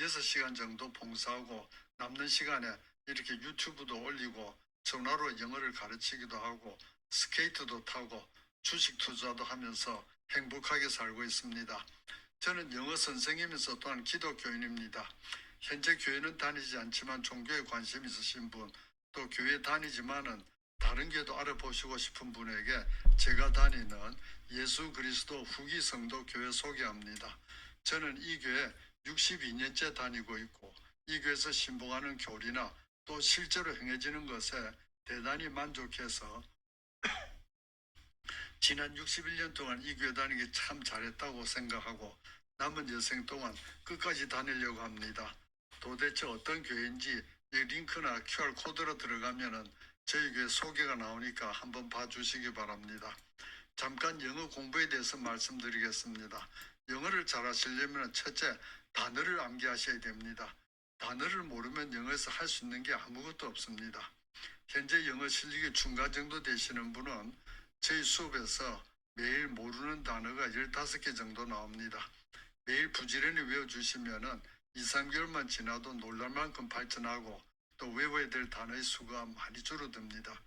6시간 정도 봉사하고 남는 시간에 이렇게 유튜브도 올리고 전화로 영어를 가르치기도 하고 스케이트도 타고 주식 투자도 하면서 행복하게 살고 있습니다. 저는 영어 선생이면서 또한 기독교인입니다. 현재 교회는 다니지 않지만 종교에 관심 있으신 분, 또 교회 다니지만은 다른 교회도 알아보시고 싶은 분에게 제가 다니는 예수 그리스도 후기 성도 교회 소개합니다. 저는 이 교회 62년째 다니고 있고 이 교회에서 신봉하는 교리나 또 실제로 행해지는 것에 대단히 만족해서 지난 61년 동안 이 교회 다니기 참 잘했다고 생각하고 남은 여생 동안 끝까지 다니려고 합니다. 도대체 어떤 교회인지 이 링크나 QR 코드로 들어가면은 저희 교회 소개가 나오니까 한번 봐주시기 바랍니다. 잠깐 영어 공부에 대해서 말씀드리겠습니다. 영어를 잘하시려면 첫째 단어를 암기하셔야 됩니다. 단어를 모르면 영어에서 할 수 있는 게 아무것도 없습니다. 현재 영어 실력이 중간 정도 되시는 분은 저희 수업에서 매일 모르는 단어가 15개 정도 나옵니다. 매일 부지런히 외워주시면은 2, 3개월만 지나도 놀랄 만큼 발전하고 또 외워야 될 단어의 수가 많이 줄어듭니다.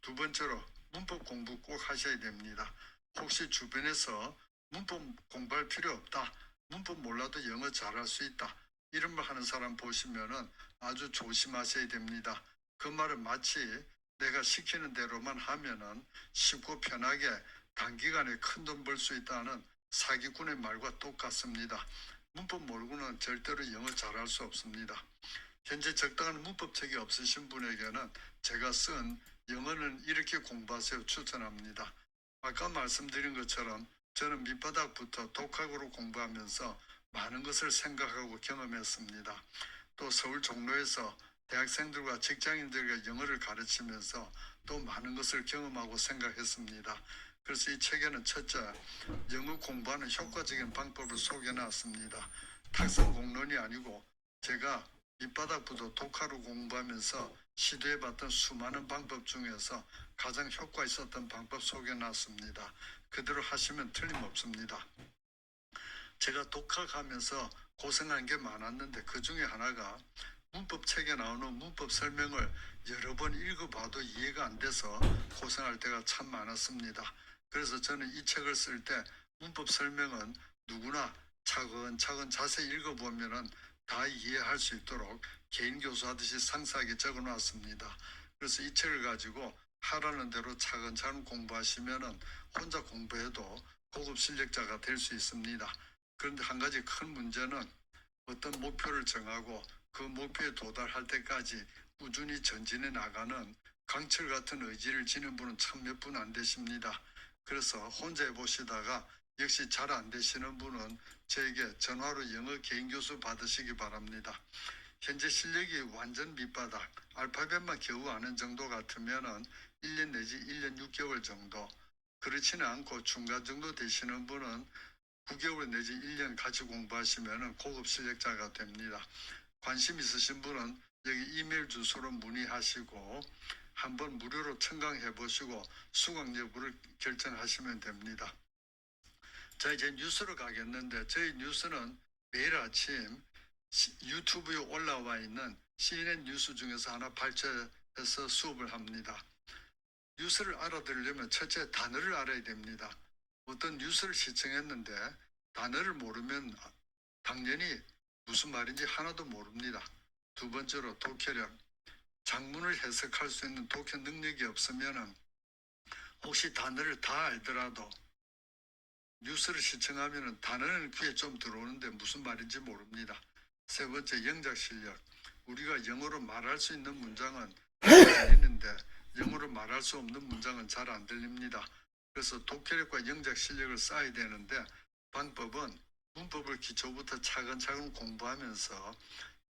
두 번째로 문법 공부 꼭 하셔야 됩니다. 혹시 주변에서 문법 공부할 필요 없다. 문법 몰라도 영어 잘할 수 있다. 이런 말 하는 사람 보시면은 아주 조심하셔야 됩니다. 그 말은 마치 내가 시키는 대로만 하면은 쉽고 편하게 단기간에 큰 돈 벌 수 있다는 사기꾼의 말과 똑같습니다. 문법 모르고는 절대로 영어 잘할 수 없습니다. 현재 적당한 문법책이 없으신 분에게는 제가 쓴 영어는 이렇게 공부하세요 추천합니다. 아까 말씀드린 것처럼 저는 밑바닥부터 독학으로 공부하면서 많은 것을 생각하고 경험했습니다. 또 서울 종로에서 대학생들과 직장인들에게 영어를 가르치면서 또 많은 것을 경험하고 생각했습니다. 그래서 이 책에는 첫째, 영어 공부하는 효과적인 방법을 소개해 놨습니다. 탁상 공론이 아니고 제가 밑바닥부터 독학으로 공부하면서 시도해 봤던 수많은 방법 중에서 가장 효과 있었던 방법 소개해 놨습니다. 그대로 하시면 틀림없습니다. 제가 독학하면서 고생한 게 많았는데 그 중에 하나가 문법 책에 나오는 문법 설명을 여러 번 읽어봐도 이해가 안 돼서 고생할 때가 참 많았습니다. 그래서 저는 이 책을 쓸 때 문법 설명은 누구나 차근차근 자세히 읽어보면은 다 이해할 수 있도록 개인 교수하듯이 상세하게 적어 놨습니다. 그래서 이 책을 가지고 하라는 대로 차근차근 공부하시면은 혼자 공부해도 고급 실력자가 될 수 있습니다. 그런데 한 가지 큰 문제는 어떤 목표를 정하고 그 목표에 도달할 때까지 꾸준히 전진해 나가는 강철 같은 의지를 지닌 분은 참 몇 분 안 되십니다. 그래서 혼자 해보시다가 역시 잘 안 되시는 분은 저에게 전화로 영어 개인 교수 받으시기 바랍니다. 현재 실력이 완전 밑바닥, 알파벳만 겨우 아는 정도 같으면은 1년 내지 1년 6개월 정도, 그렇지는 않고 중간 정도 되시는 분은 9개월 내지 1년 같이 공부하시면은 고급 실력자가 됩니다. 관심 있으신 분은 여기 이메일 주소로 문의하시고 한번 무료로 청강해 보시고 수강 여부를 결정하시면 됩니다. 자 이제 뉴스로 가겠는데 저희 뉴스는 매일 아침 시- 유튜브에 올라와 있는 CNN 뉴스 중에서 하나 발췌해서 수업을 합니다. 뉴스를 알아들으려면 첫째 단어를 알아야 됩니다. 어떤 뉴스를 시청했는데 단어를 모르면 당연히 무슨 말인지 하나도 모릅니다. 두 번째로 독해력. 장문을 해석할 수 있는 독해 능력이 없으면은 혹시 단어를 다 알더라도 뉴스를 시청하면은 단어는 귀에 좀 들어오는데 무슨 말인지 모릅니다. 세 번째 영작 실력. 우리가 영어로 말할 수 있는 문장은 들리는데 영어로 말할 수 없는 문장은 잘 안 들립니다. 그래서 독해력과 영작 실력을 쌓아야 되는데 방법은 문법을 기초부터 차근차근 공부하면서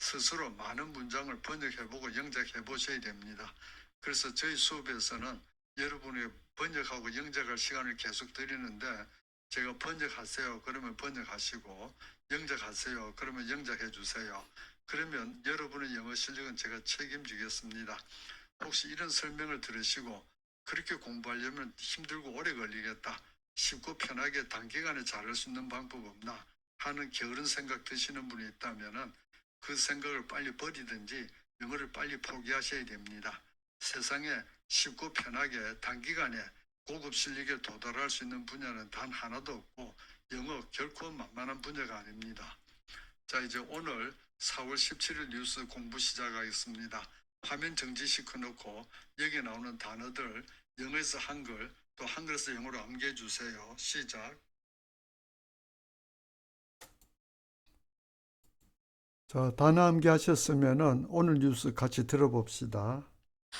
스스로 많은 문장을 번역해보고 영작해 보셔야 됩니다. 그래서 저희 수업에서는 여러분이 번역하고 영작할 시간을 계속 드리는데 제가 번역하세요. 그러면 번역하시고 영작하세요. 그러면 영작해 주세요. 그러면 여러분의 영어 실력은 제가 책임지겠습니다. 혹시 이런 설명을 들으시고 그렇게 공부하려면 힘들고 오래 걸리겠다. 쉽고 편하게 단기간에 잘할 수 있는 방법 없나 하는 게으른 생각 드시는 분이 있다면은 그 생각을 빨리 버리든지 영어를 빨리 포기하셔야 됩니다. 세상에 쉽고 편하게 단기간에 고급 실력에 도달할 수 있는 분야는 단 하나도 없고 영어 결코 만만한 분야가 아닙니다. 자 이제 오늘 4월 17일 뉴스 공부 시작하겠습니다. 화면 정지시켜 놓고 여기 나오는 단어들 영어에서 한글 또 한글에서 영어로 암기해 주세요. 시작. 자, 단어 암기하셨으면은 오늘 뉴스 같이 들어봅시다.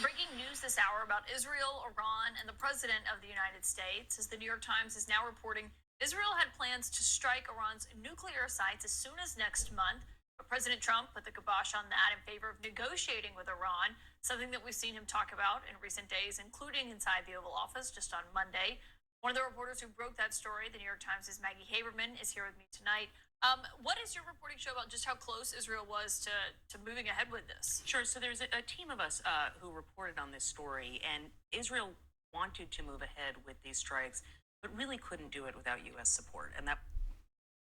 Breaking news this hour about Israel, Iran, and the President of the United States as the New York Times is now reporting Israel had plans to strike Iran's nuclear sites as soon as next month. But President Trump put the kibosh on that in favor of negotiating with Iran, something that we've seen him talk about in recent days, including inside the Oval Office just on Monday. One of the reporters who broke that story, the New York Times' is Maggie Haberman, is here with me tonight. Um, what is your reporting show about just how close Israel was to, to moving ahead with this? Sure. So there's a, a team of us uh, who reported on this story, and Israel wanted to move ahead with these strikes, but really couldn't do it without U.S. support. And that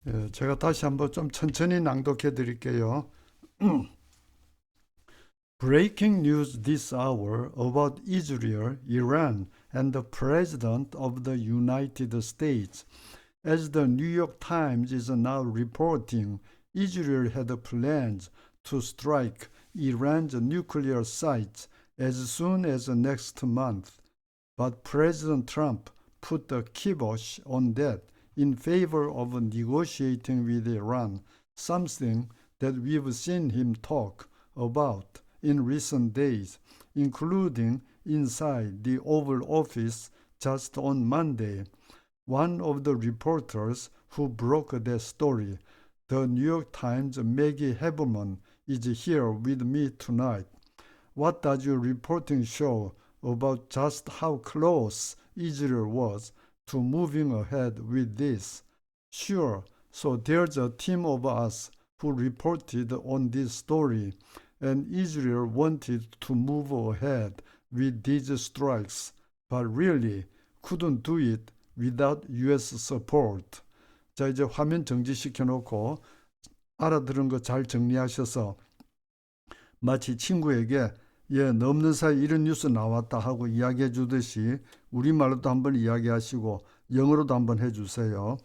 예, 제가 다시 한번 좀 천천히 낭독해 드릴게요. Breaking news this hour about Israel, Iran, and the President of the United States. As the New York Times is now reporting, Israel had plans to strike Iran's nuclear sites as soon as next month. But President Trump put the kibosh on that in favor of negotiating with Iran, something that we've seen him talk about in recent days, including inside the Oval Office just on Monday. One of the reporters who broke that story, the New York Times' Maggie Haberman, is here with me tonight. What does your reporting show about just how close Israel was to moving ahead with this? Sure, so there's a team of us who reported on this story, and Israel wanted to move ahead with these strikes, but really couldn't do it without US support. 자, 이제 화면 정지시켜 놓고 알아들은 거 잘 정리하셔서 마치 친구에게 예, 넘는 사이 이런 뉴스 나왔다 하고 이야기해 주듯이 우리말로도 한번 이야기하시고 영어로도 한번 해 주세요.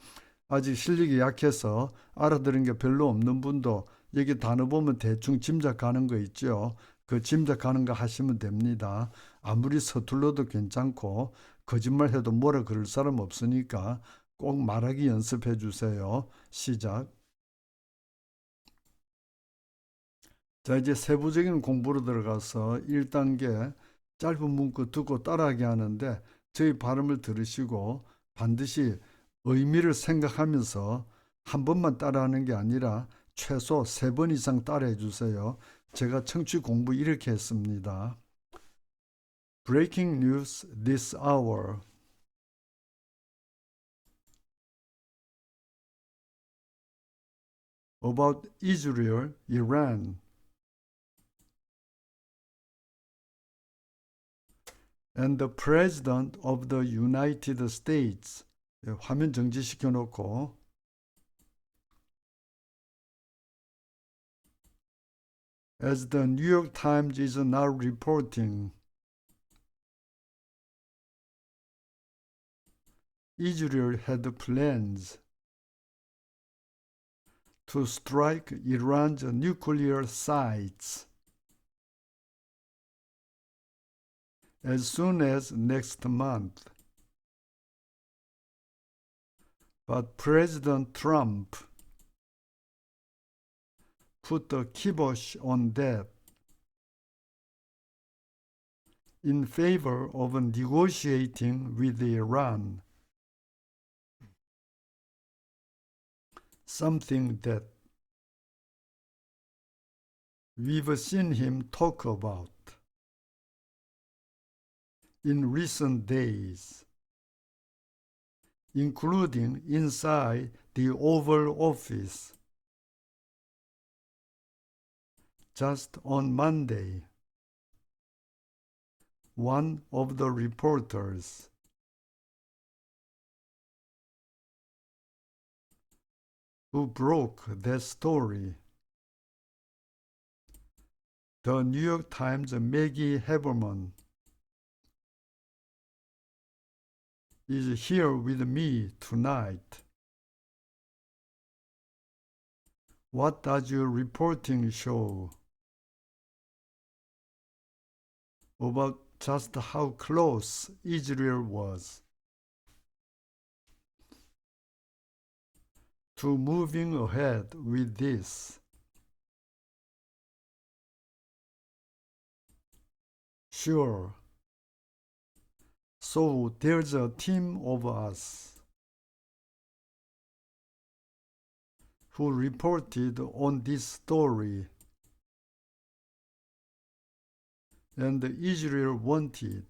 아직 실력이 약해서 알아들은 게 별로 없는 분도 여기 단어 보면 대충 짐작하는 거 있죠. 그 짐작하는 거 하시면 됩니다. 아무리 서툴러도 괜찮고 거짓말 해도 뭐라 그럴 사람 없으니까 꼭 말하기 연습해 주세요. 시작. 자, 이제 세부적인 공부로 들어가서 1단계 짧은 문구 듣고 따라하게 하는데 저희 발음을 들으시고 반드시 의미를 생각하면서 한 번만 따라하는 게 아니라 최소 세 번 이상 따라해 주세요. 제가 청취 공부 이렇게 했습니다. Breaking news this hour. About Israel, Iran. and the President of the United States. 예, 화면 정지시켜 놓고 As the New York Times is now reporting, Israel had plans to strike Iran's nuclear sites As soon as next month. But President Trump put a kibosh on that in favor of negotiating with Iran. Something that we've seen him talk about in recent days, including inside the Oval Office just on Monday one of the reporters who broke that story. The New York Times Maggie Haberman is here with me tonight. What does your reporting show about just how close Israel was to moving ahead with this? Sure. So there's a team of us who reported on this story. And Israel wanted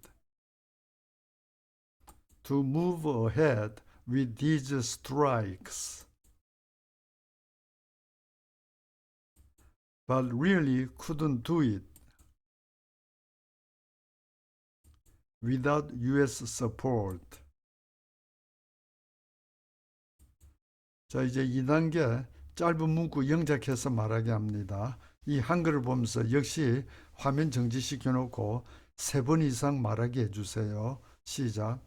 to move ahead with these strikes, but really couldn't do it without US support. 자, 이제 2단계 짧은 문구 영작해서 말하게 합니다. 이 한글을 보면서 역시 화면 정지시켜 놓고 세 번 이상 말하게 해주세요. 시작.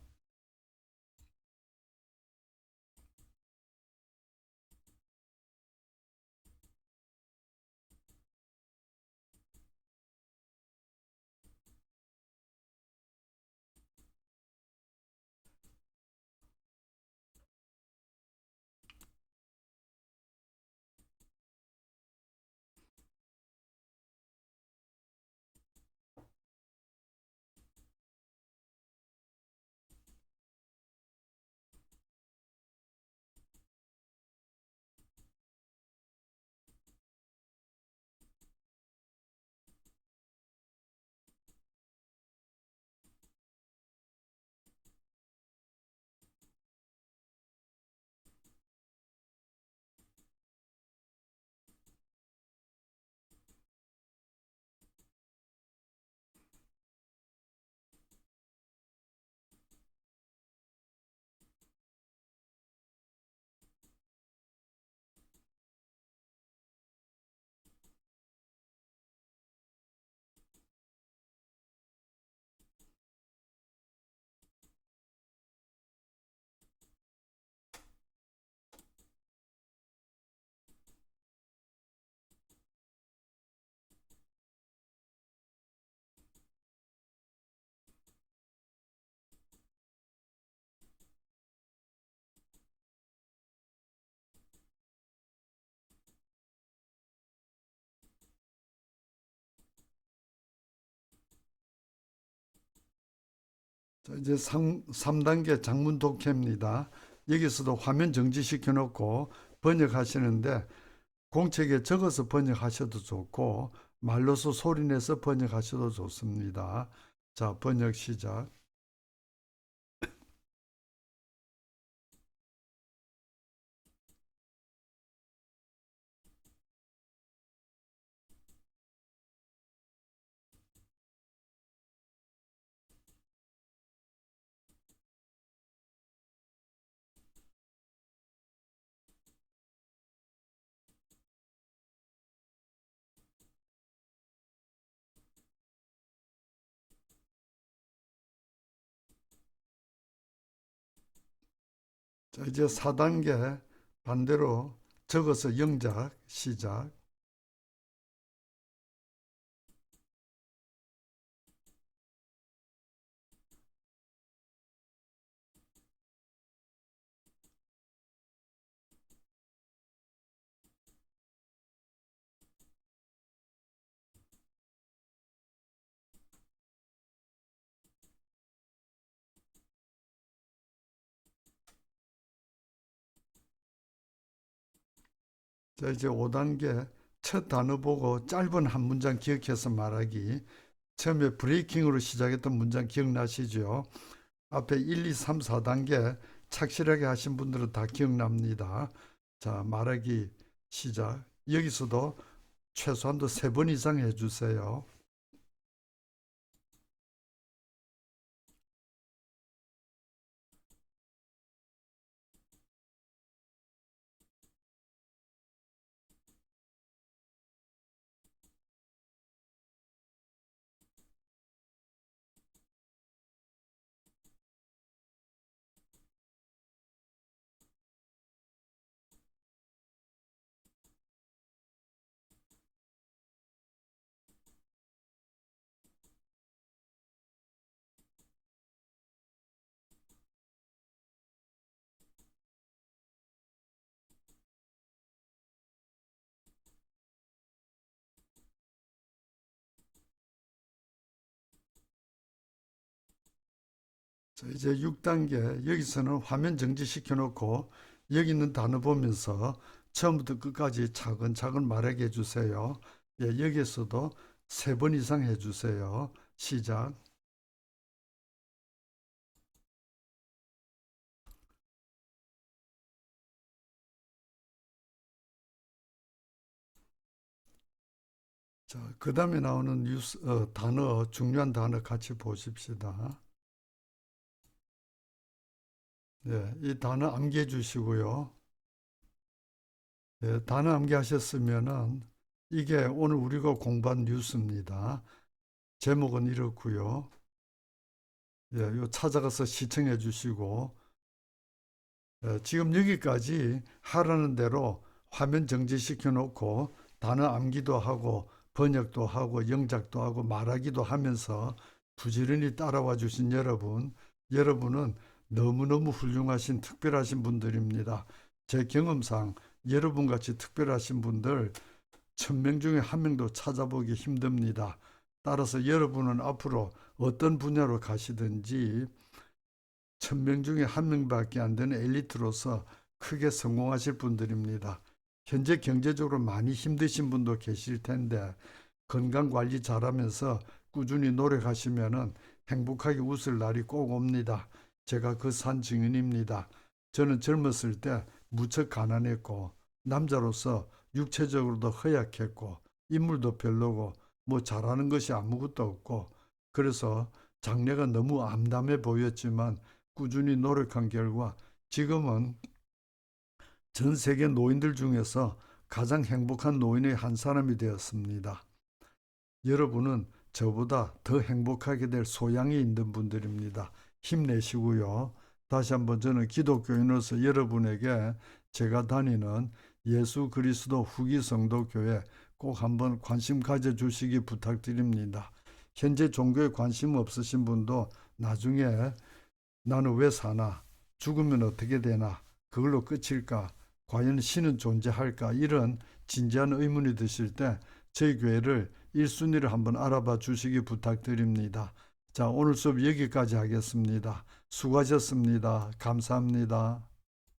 자, 이제 3, 삼단계 장문 독해입니다. 여기서도 화면 정지시켜 놓고 번역하시는데 공책에 적어서 번역하셔도 좋고 말로서 소리내서 번역하셔도 좋습니다. 자, 번역 시작. 자, 이제 4단계 반대로 적어서 영작 시작. 자, 이제 5단계 첫 단어 보고 짧은 한 문장 기억해서 말하기. 처음에 브레이킹으로 시작했던 문장 기억나시죠? 앞에 1, 2, 3, 4단계 착실하게 하신 분들은 다 기억납니다. 자, 말하기 시작. 여기서도 최소한도 세 번 이상 해주세요. 자, 이제 6단계 여기서는 화면 정지시켜 놓고 여기 있는 단어 보면서 처음부터 끝까지 차근차근 말하게 해주세요. 예, 여기에서도 세 번 이상 해주세요. 시작. 자, 그 다음에 나오는 뉴스, 어, 단어, 중요한 단어 같이 보십시다. 네, 이 단어 암기해 주시고요. 예, 단어 암기하셨으면은 이게 오늘 우리가 공부한 뉴스입니다. 제목은 이렇고요. 예, 요 찾아가서 시청해 주시고 예, 지금 여기까지 하라는 대로 화면 정지시켜 놓고 단어 암기도 하고 번역도 하고 영작도 하고 말하기도 하면서 부지런히 따라와 주신 여러분, 여러분은 너무너무 훌륭하신 특별하신 분들입니다. 제 경험상 여러분 같이 특별하신 분들 천 명 중에 한 명도 찾아보기 힘듭니다. 따라서 여러분은 앞으로 어떤 분야로 가시든지 천 명 중에 한 명밖에 안 되는 엘리트로서 크게 성공하실 분들입니다. 현재 경제적으로 많이 힘드신 분도 계실 텐데 건강 관리 잘하면서 꾸준히 노력하시면은 행복하게 웃을 날이 꼭 옵니다. 제가 그 산 증인입니다. 저는 젊었을 때 무척 가난했고 남자로서 육체적으로도 허약했고 인물도 별로고 뭐 잘하는 것이 아무것도 없고 그래서 장래가 너무 암담해 보였지만 꾸준히 노력한 결과 지금은 전 세계 노인들 중에서 가장 행복한 노인의 한 사람이 되었습니다. 여러분은 저보다 더 행복하게 될 소양이 있는 분들입니다. 힘내시고요. 다시 한번 저는 기독교인으로서 여러분에게 제가 다니는 예수 그리스도 후기 성도 교회 꼭 한번 관심 가져 주시기 부탁드립니다. 현재 종교에 관심 없으신 분도 나중에 나는 왜 사나? 죽으면 어떻게 되나? 그걸로 끝일까? 과연 신은 존재할까? 이런 진지한 의문이 드실 때 저희 교회를 1순위를 한번 알아봐 주시기 부탁드립니다. 자, 오늘 수업 여기까지 하겠습니다. 수고하셨습니다. 감사합니다.